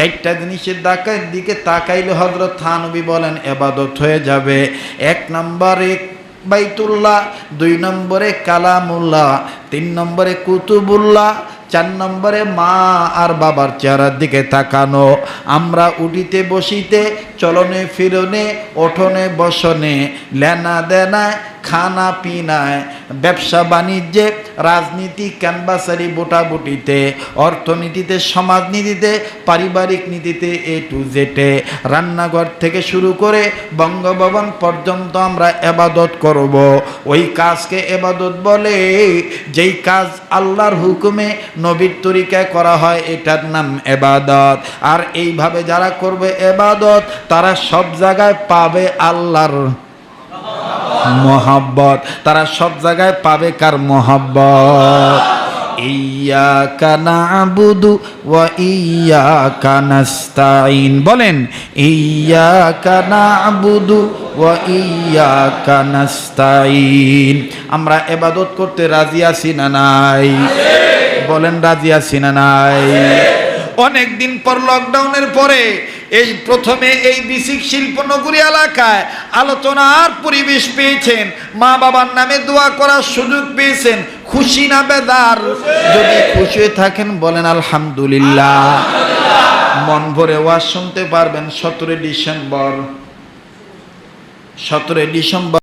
চারটা জিনিসের দাকার দিকে তাকাইলে হজরত থানবি বলেন, এবাদত হয়ে যাবে। এক নম্বরে বাইতুল্লাহ, দুই নম্বরে কালামুল্লাহ, তিন নম্বরে কুতুবুল্লাহ, চার নম্বরে মা আর বাবার চেহারার দিকে তাকানো। আমরা উঠিতে বসিতে, চলনে ফিরনে, ওঠনে বসনে, লেনা দেনায় খানা পিনায়, ব্যবসা বাণিজ্যে, রাজনীতি, ক্যানভাসারি, বোটাবুটিতে, অর্থনীতিতে, সমাজনীতিতে, পারিবারিক নীতিতে এ টু জেটে রান্নাঘর থেকে শুরু করে বঙ্গভবন পর্যন্ত আমরা এবাদত করব। ওই কাজকে এবাদত বলে, যেই কাজ আল্লাহর হুকুমে নবীর তরিকায় করা হয়, এটার নাম এবাদত। আর এইভাবে যারা করবে এবাদত, তারা সব জায়গায় পাবে আল্লাহর মোহাব্বত। তারা সব জায়গায় পাবে কার মোহাব্বত। ইয়াকা নাবুদু ওয়া ইয়াকা নাস্তাইন বলেন ইয়াকা নাবুদু ওয়া ইয়াকা নাস্তাইন আমরা ইবাদত করতে রাজি আছি না নাই? বলেন, রাজি আছি না নাই? অনেক দিন পর লকডাউনের পরে এই প্রথমে এই বিসিক শিল্পনগরী এলাকায় আলোচনার পরিবেশ পেয়েছেন। মা বাবার নামে দোয়া করার সুযোগ পেয়েছেন। খুশি না বেদার? যদি খুশি থাকেন, বলেন আলহামদুলিল্লাহ। মন ভরে ওয়াজ শুনতে পারবেন সতেরোই ডিসেম্বর। সতেরোই ডিসেম্বর